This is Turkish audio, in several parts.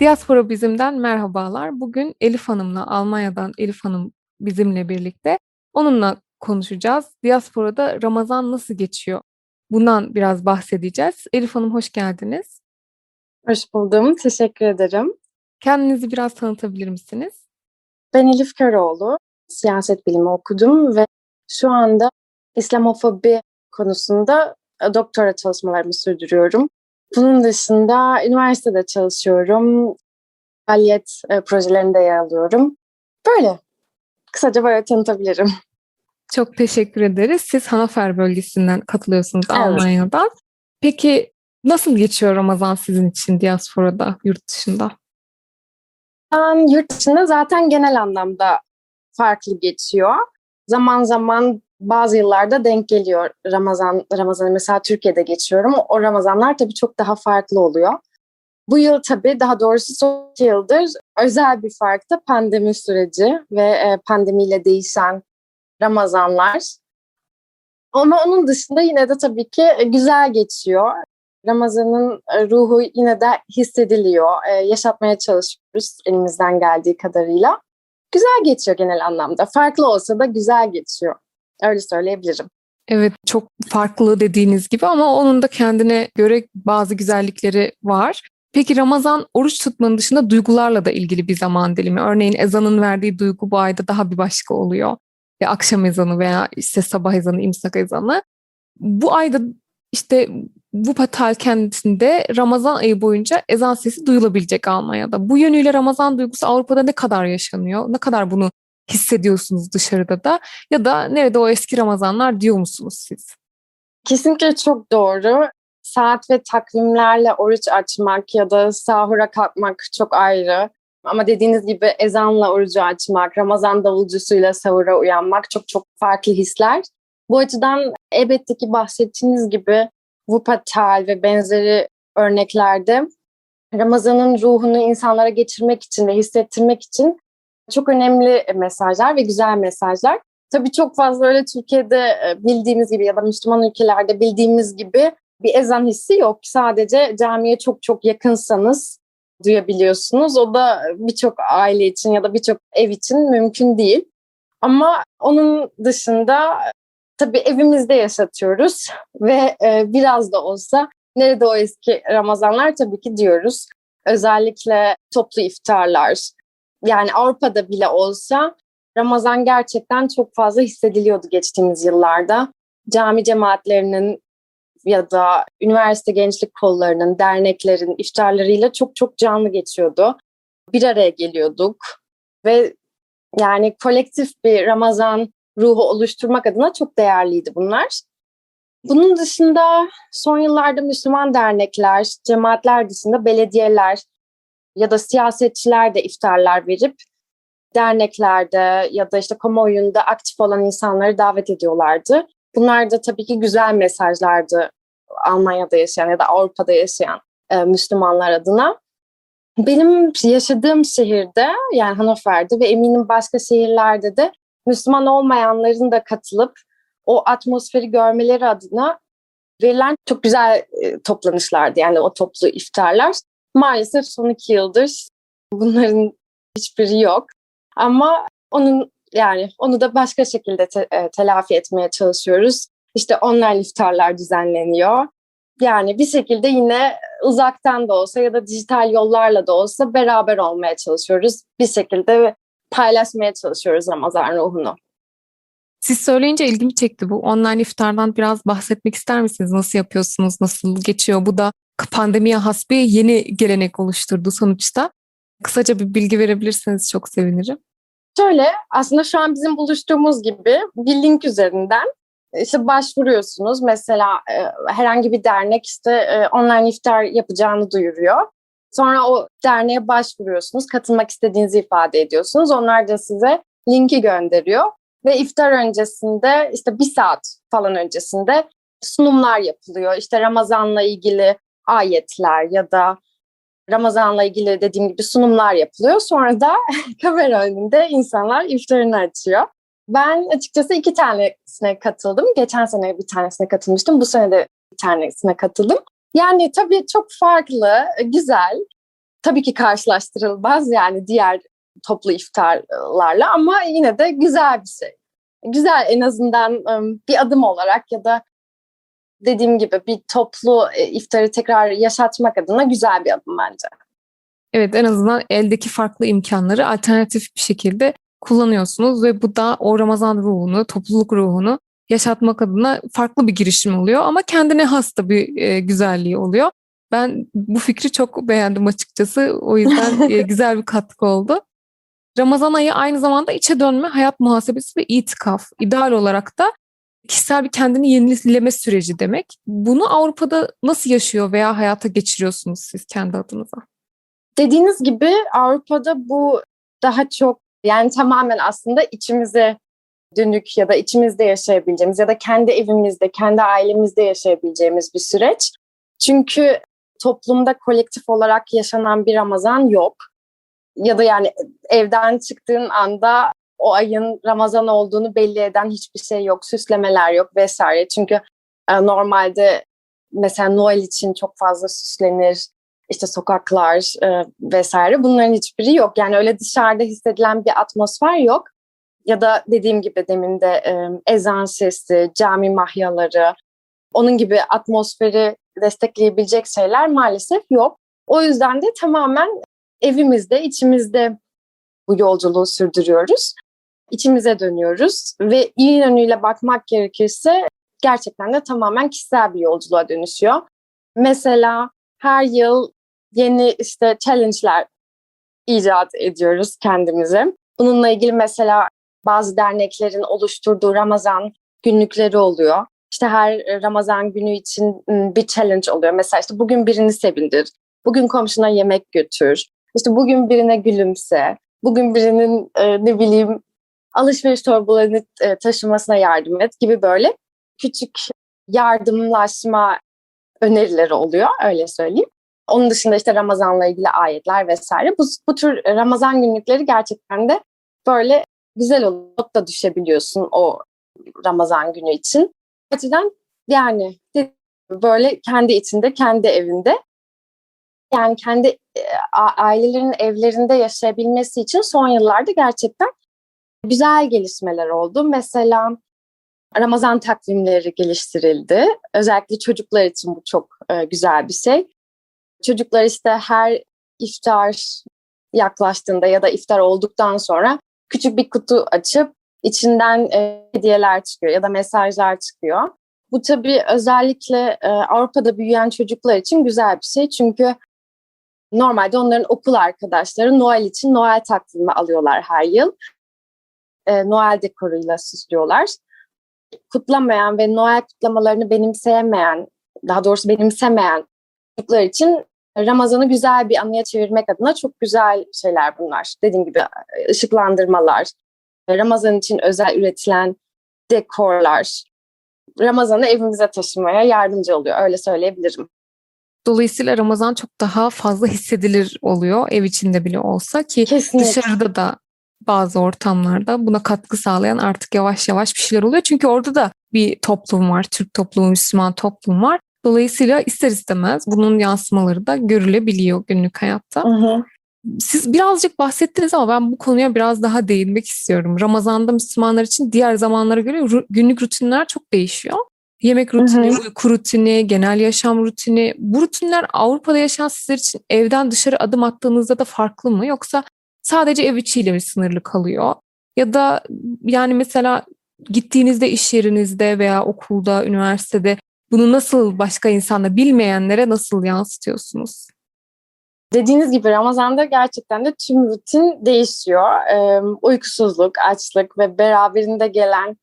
Diaspora Bizim'den merhabalar. Bugün Elif Hanım'la, Almanya'dan Elif Hanım bizimle birlikte. Onunla konuşacağız. Diaspora'da Ramazan nasıl geçiyor? Bundan biraz bahsedeceğiz. Elif Hanım hoş geldiniz. Hoş buldum. Teşekkür ederim. Kendinizi biraz tanıtabilir misiniz? Ben Elif Köroğlu. Siyaset bilimi okudum ve şu anda İslamofobi konusunda doktora çalışmalarımı sürdürüyorum. Bunun dışında üniversitede çalışıyorum. Faaliyet e, projelerinde yer alıyorum. Böyle. Kısaca böyle tanıtabilirim. Çok teşekkür ederiz. Siz Hanafer bölgesinden katılıyorsunuz Evet. Almanya'dan. Peki nasıl geçiyor Ramazan sizin için diasporada, yurt dışında? Ben yurt dışında zaten genel anlamda farklı geçiyor. Zaman zaman bazı yıllarda denk geliyor Ramazan Ramazan'ı mesela Türkiye'de geçiyorum. O Ramazanlar tabii çok daha farklı oluyor. Bu yıl tabii daha doğrusu son yıldır özel bir fark da pandemi süreci ve e, pandemiyle değişen Ramazanlar. Ama onun dışında yine de tabii ki e, güzel geçiyor. Ramazan'ın e, ruhu yine de hissediliyor. Yaşatmaya çalışıyoruz elimizden geldiği kadarıyla. Güzel geçiyor genel anlamda. Farklı olsa da güzel geçiyor. Öyle söyleyebilirim. Evet çok farklı dediğiniz gibi ama onun da kendine göre bazı güzellikleri var. Peki Ramazan oruç tutmanın dışında duygularla da ilgili bir zaman dilimi. Örneğin ezanın verdiği duygu bu ayda daha bir başka oluyor. Ve akşam ezanı veya işte sabah ezanı, imsak ezanı. Bu ayda işte bu patal kendisinde Ramazan ayı boyunca ezan sesi duyulabilecek Almanya'da. Bu yönüyle Ramazan duygusu Avrupa'da ne kadar yaşanıyor? Ne kadar bunu hissediyorsunuz dışarıda da? Ya da nerede o eski Ramazanlar diyor musunuz siz? Kesinlikle çok doğru. Saat ve takvimlerle oruç açmak ya da sahura kalkmak çok ayrı. Ama dediğiniz gibi ezanla orucu açmak, Ramazan davulcusuyla sahura uyanmak çok çok farklı hisler. Bu açıdan elbette ki bahsettiğiniz gibi Wuppertal ve benzeri örneklerde Ramazan'ın ruhunu insanlara geçirmek için ve hissettirmek için çok önemli mesajlar ve güzel mesajlar. Tabii çok fazla öyle Türkiye'de e, bildiğimiz gibi ya da Müslüman ülkelerde bildiğimiz gibi bir ezan hissi yok. Sadece camiye çok çok yakınsanız duyabiliyorsunuz. O da birçok aile için ya da birçok ev için mümkün değil. Ama onun dışında tabii evimizde yaşatıyoruz ve e, biraz da olsa nerede o eski Ramazanlar tabii ki diyoruz. Özellikle toplu iftarlar. Yani Avrupa'da bile olsa Ramazan gerçekten çok fazla hissediliyordu geçtiğimiz yıllarda. Cami cemaatlerinin ya da üniversite gençlik kollarının, derneklerin iftarlarıyla çok çok canlı geçiyordu. Bir araya geliyorduk ve yani kolektif bir Ramazan ruhu oluşturmak adına çok değerliydi bunlar. Bunun dışında son yıllarda Müslüman dernekler, cemaatler dışında belediyeler ya da siyasetçiler de iftarlar verip derneklerde ya da işte kamuoyunda aktif olan insanları davet ediyorlardı. Bunlar da tabii ki güzel mesajlardı Almanya'da yaşayan ya da Avrupa'da yaşayan e, Müslümanlar adına. Benim yaşadığım şehirde yani Hannover'de ve eminim başka şehirlerde de Müslüman olmayanların da katılıp o atmosferi görmeleri adına verilen çok güzel e, toplanışlardı. Yani o toplu iftarlar. Maalesef son iki yıldır bunların hiçbiri yok. Ama onun yani onu da başka şekilde te- e, telafi etmeye çalışıyoruz. İşte online iftarlar düzenleniyor. Yani bir şekilde yine uzaktan da olsa ya da dijital yollarla da olsa beraber olmaya çalışıyoruz. Bir şekilde paylaşmaya çalışıyoruz Ramazan ruhunu. Siz söyleyince ilgimi çekti bu. Online iftardan biraz bahsetmek ister misiniz? Nasıl yapıyorsunuz? Nasıl geçiyor? Bu da pandemiye has bir yeni gelenek oluşturdu sonuçta. Kısaca bir bilgi verebilirseniz çok sevinirim. Şöyle aslında şu an bizim buluştuğumuz gibi bir link üzerinden işte başvuruyorsunuz. Mesela e, herhangi bir dernek işte e, online iftar yapacağını duyuruyor. Sonra o derneğe başvuruyorsunuz. Katılmak istediğinizi ifade ediyorsunuz. Onlar da size linki gönderiyor. Ve iftar öncesinde işte bir saat falan öncesinde sunumlar yapılıyor. İşte Ramazan'la ilgili ayetler ya da Ramazan'la ilgili dediğim gibi sunumlar yapılıyor. Sonra da kamera önünde insanlar iftarını açıyor. Ben açıkçası iki tanesine katıldım. Geçen sene bir tanesine katılmıştım. Bu sene de bir tanesine katıldım. Yani tabii çok farklı, güzel. tabii ki karşılaştırılmaz yani diğer toplu iftarlarla ama yine de güzel bir şey. Güzel en azından bir adım olarak ya da dediğim gibi bir toplu e, iftarı tekrar yaşatmak adına güzel bir adım bence. Evet en azından eldeki farklı imkanları alternatif bir şekilde kullanıyorsunuz ve bu da o Ramazan ruhunu, topluluk ruhunu yaşatmak adına farklı bir girişim oluyor ama kendine has da bir e, güzelliği oluyor. Ben bu fikri çok beğendim açıkçası. O yüzden e, güzel bir katkı oldu. Ramazan ayı aynı zamanda içe dönme, hayat muhasebesi ve itikaf. İdeal olarak da kişisel bir kendini yenileme süreci demek. Bunu Avrupa'da nasıl yaşıyor veya hayata geçiriyorsunuz siz kendi adınıza? Dediğiniz gibi Avrupa'da bu daha çok yani tamamen aslında içimize dönük ya da içimizde yaşayabileceğimiz ya da kendi evimizde, kendi ailemizde yaşayabileceğimiz bir süreç. Çünkü toplumda kolektif olarak yaşanan bir Ramazan yok. Ya da yani evden çıktığın anda o ayın Ramazan olduğunu belli eden hiçbir şey yok, süslemeler yok vesaire. Çünkü e, normalde mesela Noel için çok fazla süslenir, işte sokaklar e, vesaire bunların hiçbiri yok. Yani öyle dışarıda hissedilen bir atmosfer yok. Ya da dediğim gibi demin de e, ezan sesi, cami mahyaları, onun gibi atmosferi destekleyebilecek şeyler maalesef yok. O yüzden de tamamen evimizde, içimizde bu yolculuğu sürdürüyoruz. İçimize dönüyoruz ve iyi yönüyle bakmak gerekirse gerçekten de tamamen kişisel bir yolculuğa dönüşüyor. Mesela her yıl yeni işte challenge'ler icat ediyoruz kendimize. Bununla ilgili mesela bazı derneklerin oluşturduğu Ramazan günlükleri oluyor. İşte her Ramazan günü için bir challenge oluyor. Mesela işte bugün birini sevindir, bugün komşuna yemek götür, işte bugün birine gülümse, bugün birinin ne bileyim alışveriş torbalarını e, taşımasına yardım et gibi böyle küçük yardımlaşma önerileri oluyor öyle söyleyeyim. Onun dışında işte Ramazan'la ilgili ayetler vesaire. Bu, bu tür Ramazan günlükleri gerçekten de böyle güzel olup da düşebiliyorsun o Ramazan günü için. Açıdan yani böyle kendi içinde, kendi evinde yani kendi e, ailelerin evlerinde yaşayabilmesi için son yıllarda gerçekten güzel gelişmeler oldu. Mesela Ramazan takvimleri geliştirildi. Özellikle çocuklar için bu çok e, güzel bir şey. Çocuklar işte her iftar yaklaştığında ya da iftar olduktan sonra küçük bir kutu açıp içinden e, hediyeler çıkıyor ya da mesajlar çıkıyor. Bu tabii özellikle e, Avrupa'da büyüyen çocuklar için güzel bir şey. Çünkü normalde onların okul arkadaşları Noel için Noel takvimi alıyorlar her yıl. E, Noel dekoruyla süslüyorlar. Kutlamayan ve Noel kutlamalarını benimseyemeyen, daha doğrusu benimsemeyen çocuklar için Ramazan'ı güzel bir anıya çevirmek adına çok güzel şeyler bunlar. Dediğim gibi ışıklandırmalar, Ramazan için özel üretilen dekorlar, Ramazan'ı evimize taşımaya yardımcı oluyor. Öyle söyleyebilirim. Dolayısıyla Ramazan çok daha fazla hissedilir oluyor ev içinde bile olsa ki Kesinlikle. dışarıda da bazı ortamlarda buna katkı sağlayan artık yavaş yavaş bir şeyler oluyor. Çünkü orada da bir toplum var, Türk toplumu, Müslüman toplum var. Dolayısıyla ister istemez bunun yansımaları da görülebiliyor günlük hayatta. Hı hı. Siz birazcık bahsettiniz ama ben bu konuya biraz daha değinmek istiyorum. Ramazan'da Müslümanlar için diğer zamanlara göre günlük rutinler çok değişiyor. Yemek rutini, hı hı. uyku rutini, genel yaşam rutini. Bu rutinler Avrupa'da yaşayan sizler için evden dışarı adım attığınızda da farklı mı? Yoksa sadece ev içiyle sınırlı kalıyor? Ya da yani mesela gittiğinizde iş yerinizde veya okulda, üniversitede bunu nasıl başka insanla bilmeyenlere nasıl yansıtıyorsunuz? Dediğiniz gibi Ramazan'da gerçekten de tüm rutin değişiyor. Ee, uykusuzluk, açlık ve beraberinde gelen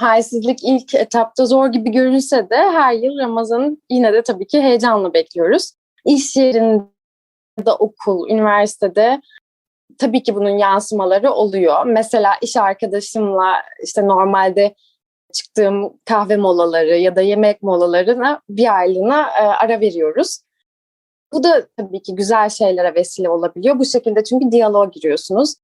halsizlik ilk etapta zor gibi görünse de her yıl Ramazan'ı yine de tabii ki heyecanla bekliyoruz. İş yerinde, okul, üniversitede tabii ki bunun yansımaları oluyor. Mesela iş arkadaşımla işte normalde çıktığım kahve molaları ya da yemek molalarına bir aylığına e, ara veriyoruz. Bu da tabii ki güzel şeylere vesile olabiliyor. Bu şekilde çünkü diyaloğa giriyorsunuz.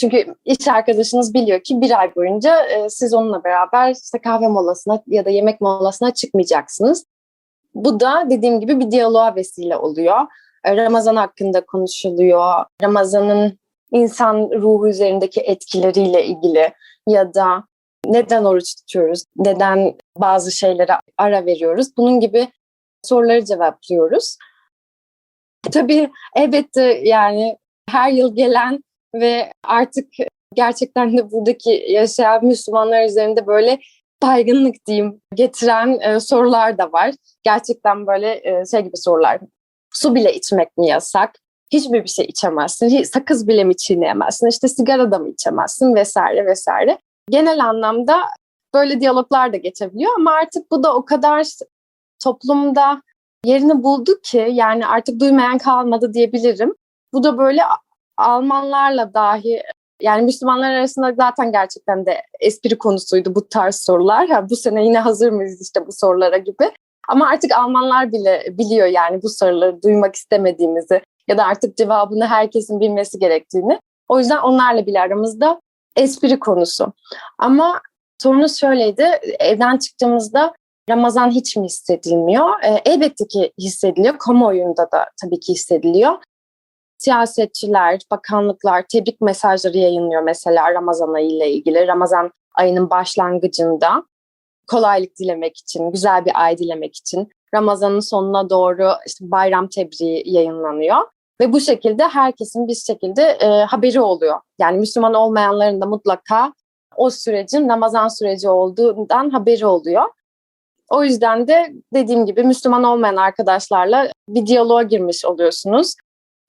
Çünkü iş arkadaşınız biliyor ki bir ay boyunca e, siz onunla beraber işte kahve molasına ya da yemek molasına çıkmayacaksınız. Bu da dediğim gibi bir diyaloğa vesile oluyor. Ramazan hakkında konuşuluyor. Ramazan'ın insan ruhu üzerindeki etkileriyle ilgili ya da neden oruç tutuyoruz, neden bazı şeylere ara veriyoruz. Bunun gibi soruları cevaplıyoruz. Tabii elbette yani her yıl gelen ve artık gerçekten de buradaki yaşayan Müslümanlar üzerinde böyle baygınlık diyeyim getiren e, sorular da var. Gerçekten böyle e, şey gibi sorular. Su bile içmek mi yasak? Hiçbir bir şey içemezsin. Sakız bile mi çiğneyemezsin? İşte sigara da mı içemezsin? Vesaire vesaire. Genel anlamda böyle diyaloglar da geçebiliyor ama artık bu da o kadar toplumda yerini buldu ki yani artık duymayan kalmadı diyebilirim. Bu da böyle Almanlarla dahi yani Müslümanlar arasında zaten gerçekten de espri konusuydu bu tarz sorular. Ha, bu sene yine hazır mıyız işte bu sorulara gibi. Ama artık Almanlar bile biliyor yani bu soruları duymak istemediğimizi ya da artık cevabını herkesin bilmesi gerektiğini. O yüzden onlarla bile aramızda espri konusu. Ama sorunuz şöyleydi. Evden çıktığımızda Ramazan hiç mi hissedilmiyor? E, elbette ki hissediliyor. Kamuoyunda da tabii ki hissediliyor. Siyasetçiler, bakanlıklar tebrik mesajları yayınlıyor mesela Ramazan ayı ile ilgili. Ramazan ayının başlangıcında kolaylık dilemek için, güzel bir ay dilemek için Ramazan'ın sonuna doğru işte bayram tebriği yayınlanıyor. Ve bu şekilde herkesin bir şekilde e, haberi oluyor. Yani Müslüman olmayanların da mutlaka o sürecin Ramazan süreci olduğundan haberi oluyor. O yüzden de dediğim gibi Müslüman olmayan arkadaşlarla bir diyaloğa girmiş oluyorsunuz.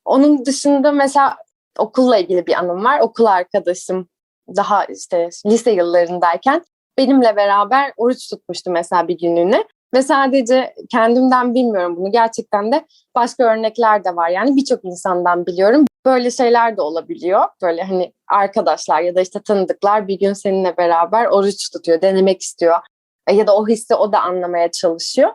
Onun dışında mesela okulla ilgili bir anım var. Okul arkadaşım daha işte lise yıllarındayken benimle beraber oruç tutmuştu mesela bir günlüğüne. Ve sadece kendimden bilmiyorum bunu gerçekten de başka örnekler de var. Yani birçok insandan biliyorum. Böyle şeyler de olabiliyor. Böyle hani arkadaşlar ya da işte tanıdıklar bir gün seninle beraber oruç tutuyor, denemek istiyor. E, ya da o hissi o da anlamaya çalışıyor.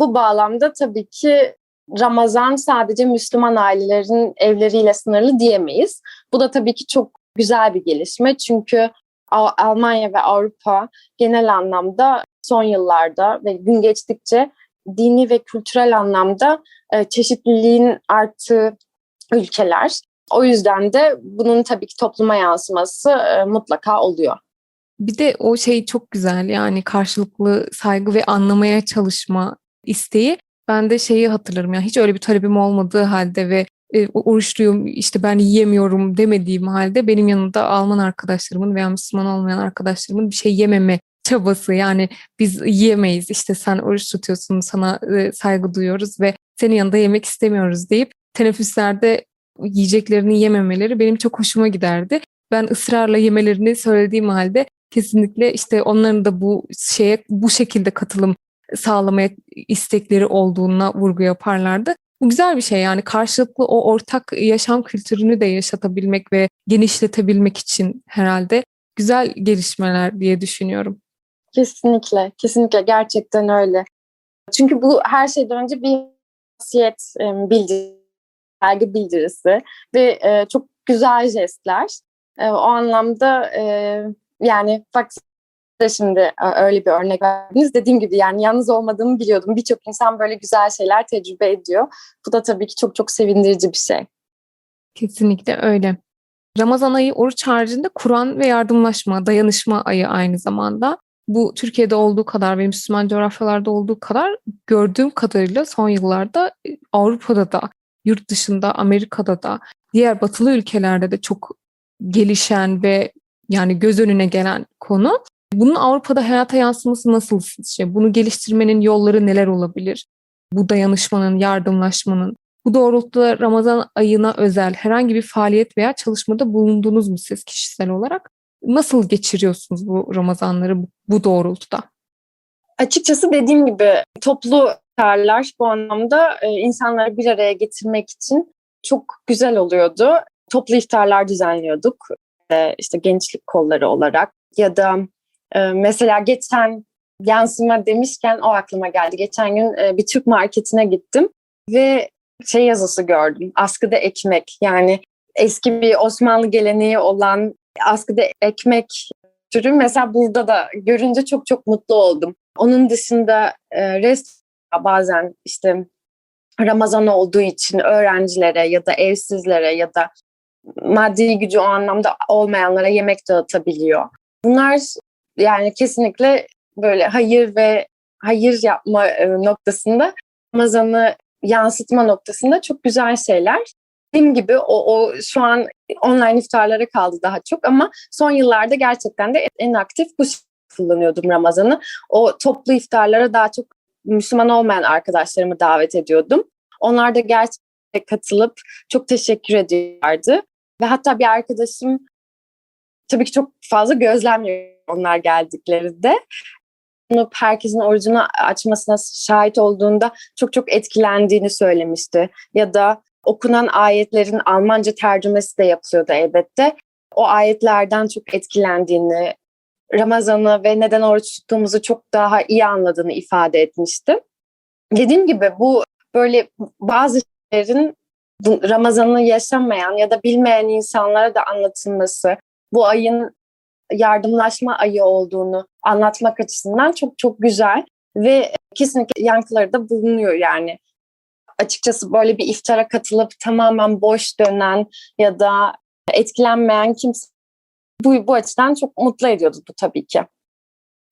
Bu bağlamda tabii ki Ramazan sadece Müslüman ailelerin evleriyle sınırlı diyemeyiz. Bu da tabii ki çok güzel bir gelişme. Çünkü Almanya ve Avrupa genel anlamda son yıllarda ve gün geçtikçe dini ve kültürel anlamda e, çeşitliliğin arttığı ülkeler. O yüzden de bunun tabii ki topluma yansıması e, mutlaka oluyor. Bir de o şey çok güzel yani karşılıklı saygı ve anlamaya çalışma isteği. Ben de şeyi hatırlarım ya hiç öyle bir talebim olmadığı halde ve e, oruçluyum işte ben yiyemiyorum demediğim halde benim yanımda Alman arkadaşlarımın veya Müslüman olmayan arkadaşlarımın bir şey yememe çabası yani biz yiyemeyiz işte sen oruç tutuyorsun sana e, saygı duyuyoruz ve senin yanında yemek istemiyoruz deyip teneffüslerde yiyeceklerini yememeleri benim çok hoşuma giderdi. Ben ısrarla yemelerini söylediğim halde kesinlikle işte onların da bu şeye bu şekilde katılım sağlamaya istekleri olduğuna vurgu yaparlardı. Bu güzel bir şey yani karşılıklı o ortak yaşam kültürünü de yaşatabilmek ve genişletebilmek için herhalde güzel gelişmeler diye düşünüyorum. Kesinlikle, kesinlikle gerçekten öyle. Çünkü bu her şeyden önce bir hasiyet bildirisi, belge bildirisi ve e, çok güzel jestler. E, o anlamda e, yani bak şimdi öyle bir örnek verdiniz. Dediğim gibi yani yalnız olmadığımı biliyordum. Birçok insan böyle güzel şeyler tecrübe ediyor. Bu da tabii ki çok çok sevindirici bir şey. Kesinlikle öyle. Ramazan ayı oruç haricinde Kur'an ve yardımlaşma, dayanışma ayı aynı zamanda. Bu Türkiye'de olduğu kadar ve Müslüman coğrafyalarda olduğu kadar gördüğüm kadarıyla son yıllarda Avrupa'da da, yurt dışında, Amerika'da da, diğer batılı ülkelerde de çok gelişen ve yani göz önüne gelen konu. Bunun Avrupa'da hayata yansıması nasıl sizce? Bunu geliştirmenin yolları neler olabilir? Bu dayanışmanın, yardımlaşmanın. Bu doğrultuda Ramazan ayına özel herhangi bir faaliyet veya çalışmada bulundunuz mu siz kişisel olarak? Nasıl geçiriyorsunuz bu Ramazanları bu doğrultuda? Açıkçası dediğim gibi toplu iftarlar bu anlamda e, insanları bir araya getirmek için çok güzel oluyordu. Toplu iftarlar düzenliyorduk. E, işte gençlik kolları olarak ya da e, mesela geçen yansıma demişken o aklıma geldi. Geçen gün e, bir Türk marketine gittim ve şey yazısı gördüm. Askıda ekmek yani eski bir Osmanlı geleneği olan askıda ekmek türü mesela burada da görünce çok çok mutlu oldum. Onun dışında e, rest bazen işte Ramazan olduğu için öğrencilere ya da evsizlere ya da maddi gücü o anlamda olmayanlara yemek dağıtabiliyor. Bunlar yani kesinlikle böyle hayır ve hayır yapma e, noktasında Ramazan'ı yansıtma noktasında çok güzel şeyler. Dediğim gibi o, o şu an online iftarlara kaldı daha çok ama son yıllarda gerçekten de en aktif bu kullanıyordum Ramazan'ı. O toplu iftarlara daha çok Müslüman olmayan arkadaşlarımı davet ediyordum. Onlar da gerçekten katılıp çok teşekkür ediyorlardı. Ve hatta bir arkadaşım tabii ki çok fazla gözlemliyor onlar geldiklerinde. Herkesin orucunu açmasına şahit olduğunda çok çok etkilendiğini söylemişti. Ya da okunan ayetlerin Almanca tercümesi de yapılıyordu elbette. O ayetlerden çok etkilendiğini, Ramazan'ı ve neden oruç tuttuğumuzu çok daha iyi anladığını ifade etmişti. Dediğim gibi bu böyle bazı şeylerin Ramazan'ı yaşamayan ya da bilmeyen insanlara da anlatılması, bu ayın yardımlaşma ayı olduğunu anlatmak açısından çok çok güzel ve kesinlikle yankıları da bulunuyor yani. Açıkçası böyle bir iftara katılıp tamamen boş dönen ya da etkilenmeyen kimse bu, bu açıdan çok mutlu ediyordu bu tabii ki.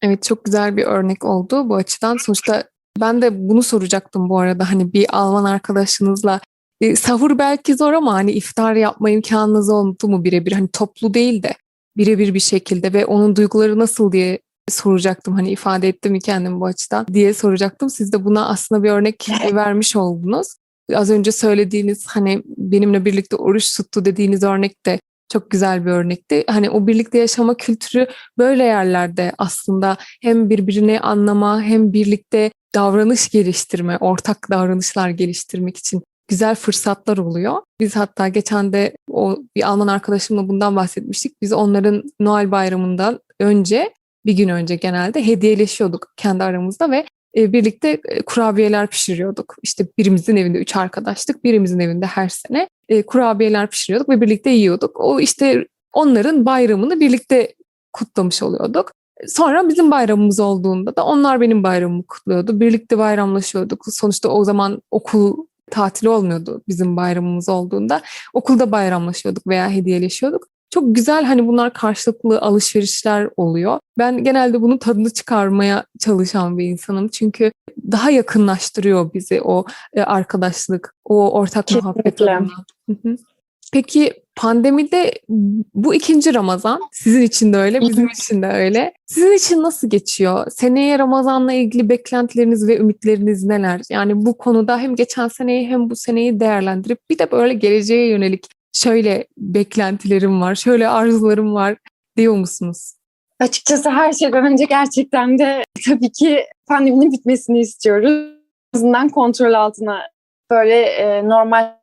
Evet çok güzel bir örnek oldu bu açıdan. Sonuçta ben de bunu soracaktım bu arada hani bir Alman arkadaşınızla e, sahur belki zor ama hani iftar yapma imkanınız oldu mu birebir hani toplu değil de birebir bir şekilde ve onun duyguları nasıl diye soracaktım hani ifade ettim mi kendim bu açıdan diye soracaktım. Siz de buna aslında bir örnek vermiş oldunuz. Az önce söylediğiniz hani benimle birlikte oruç tuttu dediğiniz örnek de çok güzel bir örnekti. Hani o birlikte yaşama kültürü böyle yerlerde aslında hem birbirini anlama hem birlikte davranış geliştirme, ortak davranışlar geliştirmek için güzel fırsatlar oluyor. Biz hatta geçen de o bir Alman arkadaşımla bundan bahsetmiştik. Biz onların Noel bayramından önce bir gün önce genelde hediyeleşiyorduk kendi aramızda ve e, birlikte e, kurabiyeler pişiriyorduk. İşte birimizin evinde üç arkadaştık, birimizin evinde her sene e, kurabiyeler pişiriyorduk ve birlikte yiyorduk. O işte onların bayramını birlikte kutlamış oluyorduk. Sonra bizim bayramımız olduğunda da onlar benim bayramımı kutluyordu. Birlikte bayramlaşıyorduk. Sonuçta o zaman okul tatili olmuyordu bizim bayramımız olduğunda. Okulda bayramlaşıyorduk veya hediyeleşiyorduk. Çok güzel hani bunlar karşılıklı alışverişler oluyor. Ben genelde bunun tadını çıkarmaya çalışan bir insanım. Çünkü daha yakınlaştırıyor bizi o e, arkadaşlık, o ortak Kesinlikle. muhabbet. Peki pandemide bu ikinci Ramazan sizin için de öyle, bizim için de öyle. Sizin için nasıl geçiyor? Seneye Ramazan'la ilgili beklentileriniz ve ümitleriniz neler? Yani bu konuda hem geçen seneyi hem bu seneyi değerlendirip bir de böyle geleceğe yönelik şöyle beklentilerim var, şöyle arzularım var diyor musunuz? Açıkçası her şeyden önce gerçekten de tabii ki pandeminin bitmesini istiyoruz. En azından kontrol altına böyle e, normal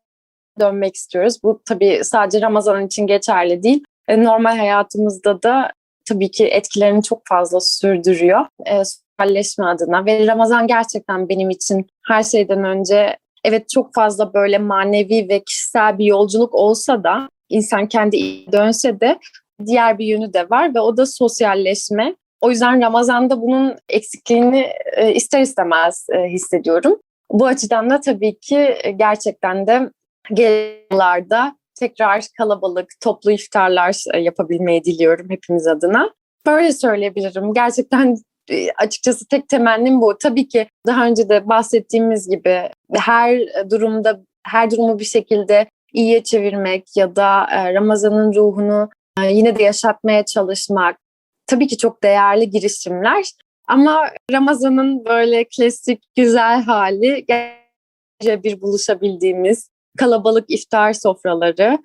dönmek istiyoruz. Bu tabii sadece Ramazan için geçerli değil. E, normal hayatımızda da tabii ki etkilerini çok fazla sürdürüyor. E, sosyalleşme adına ve Ramazan gerçekten benim için her şeyden önce evet çok fazla böyle manevi ve kişisel bir yolculuk olsa da insan kendi dönse de diğer bir yönü de var ve o da sosyalleşme. O yüzden Ramazan'da bunun eksikliğini e, ister istemez e, hissediyorum. Bu açıdan da tabii ki gerçekten de yıllarda tekrar kalabalık, toplu iftarlar e, yapabilmeyi diliyorum hepimiz adına. Böyle söyleyebilirim. Gerçekten e, açıkçası tek temennim bu. Tabii ki daha önce de bahsettiğimiz gibi her durumda, her durumu bir şekilde iyiye çevirmek ya da e, Ramazan'ın ruhunu yine de yaşatmaya çalışmak tabii ki çok değerli girişimler. Ama Ramazan'ın böyle klasik güzel hali bir buluşabildiğimiz kalabalık iftar sofraları.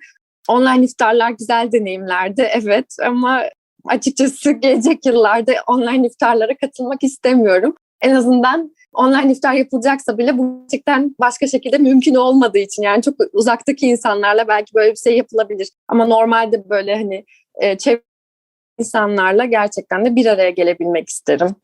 Online iftarlar güzel deneyimlerdi evet ama açıkçası gelecek yıllarda online iftarlara katılmak istemiyorum. En azından online iftar yapılacaksa bile bu gerçekten başka şekilde mümkün olmadığı için yani çok uzaktaki insanlarla belki böyle bir şey yapılabilir. Ama normalde böyle hani e, çevre insanlarla gerçekten de bir araya gelebilmek isterim.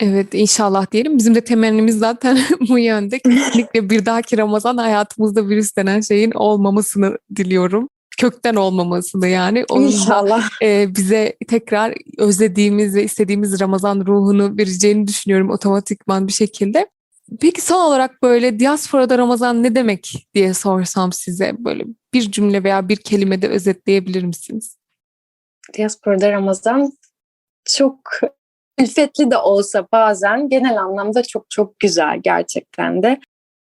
Evet inşallah diyelim. Bizim de temennimiz zaten bu yönde. Kesinlikle bir dahaki Ramazan hayatımızda virüs denen şeyin olmamasını diliyorum. Kökten olmamasını yani. Onun İnşallah. Da, e, bize tekrar özlediğimiz ve istediğimiz Ramazan ruhunu vereceğini düşünüyorum otomatikman bir şekilde. Peki son olarak böyle diasporada Ramazan ne demek diye sorsam size böyle bir cümle veya bir kelimede özetleyebilir misiniz? Diasporada Ramazan çok külfetli de olsa bazen genel anlamda çok çok güzel gerçekten de.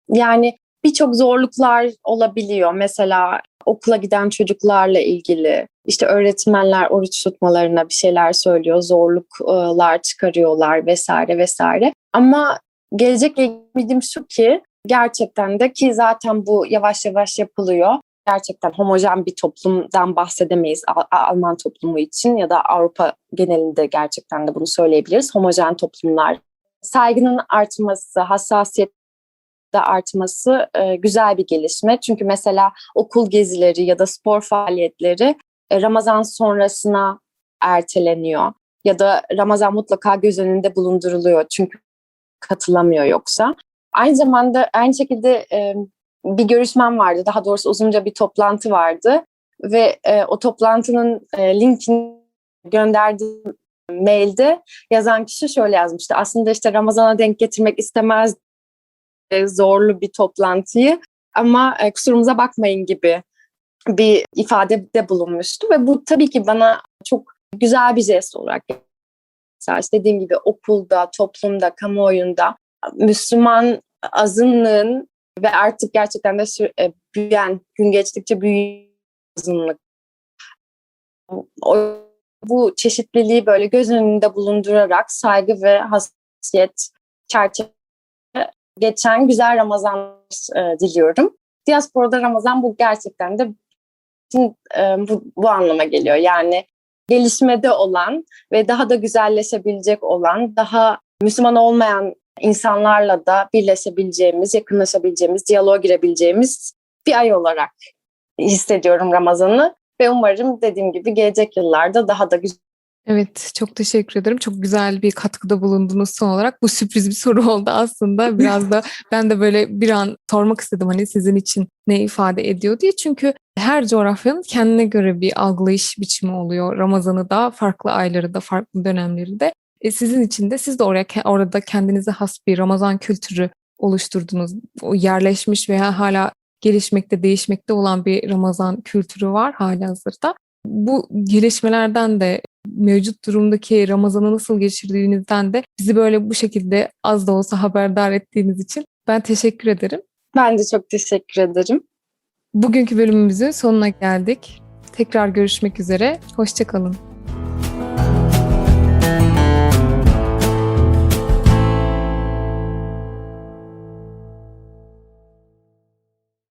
Yani birçok zorluklar olabiliyor. Mesela okula giden çocuklarla ilgili işte öğretmenler oruç tutmalarına bir şeyler söylüyor, zorluklar çıkarıyorlar vesaire vesaire. Ama gelecekle ilgili şu ki gerçekten de ki zaten bu yavaş yavaş yapılıyor. Gerçekten homojen bir toplumdan bahsedemeyiz Alman toplumu için ya da Avrupa genelinde gerçekten de bunu söyleyebiliriz. Homojen toplumlar. Saygının artması, hassasiyet de artması e, güzel bir gelişme. Çünkü mesela okul gezileri ya da spor faaliyetleri e, Ramazan sonrasına erteleniyor. Ya da Ramazan mutlaka göz önünde bulunduruluyor. Çünkü katılamıyor yoksa. Aynı zamanda aynı şekilde e, bir görüşmem vardı. Daha doğrusu uzunca bir toplantı vardı. Ve e, o toplantının e, linkini gönderdiğim mailde yazan kişi şöyle yazmıştı. Aslında işte Ramazan'a denk getirmek istemez zorlu bir toplantıyı ama e, kusurumuza bakmayın gibi bir ifadede bulunmuştu ve bu tabii ki bana çok güzel bir jest olarak mesela işte dediğim gibi okulda, toplumda, kamuoyunda Müslüman azınlığın ve artık gerçekten de e, büyüyen, gün geçtikçe büyüyen azınlık. Bu çeşitliliği böyle göz önünde bulundurarak saygı ve hassasiyet çerçeve geçen güzel Ramazan e, diliyorum. Diasporada Ramazan bu gerçekten de e, bu, bu anlama geliyor. Yani gelişmede olan ve daha da güzelleşebilecek olan, daha Müslüman olmayan insanlarla da birleşebileceğimiz, yakınlaşabileceğimiz, diyaloğa girebileceğimiz bir ay olarak hissediyorum Ramazan'ı. Ve umarım dediğim gibi gelecek yıllarda daha da güzel Evet, çok teşekkür ederim. Çok güzel bir katkıda bulundunuz son olarak. Bu sürpriz bir soru oldu aslında. Biraz da ben de böyle bir an sormak istedim hani sizin için ne ifade ediyor diye. Çünkü her coğrafyanın kendine göre bir algılayış biçimi oluyor. Ramazan'ı da, farklı ayları da, farklı dönemleri de. E sizin için de siz de oraya orada kendinize has bir Ramazan kültürü oluşturdunuz. O yerleşmiş veya hala gelişmekte, değişmekte olan bir Ramazan kültürü var hali hazırda. Bu gelişmelerden de mevcut durumdaki Ramazan'ı nasıl geçirdiğinizden de bizi böyle bu şekilde az da olsa haberdar ettiğiniz için ben teşekkür ederim. Ben de çok teşekkür ederim. Bugünkü bölümümüzün sonuna geldik. Tekrar görüşmek üzere. Hoşçakalın.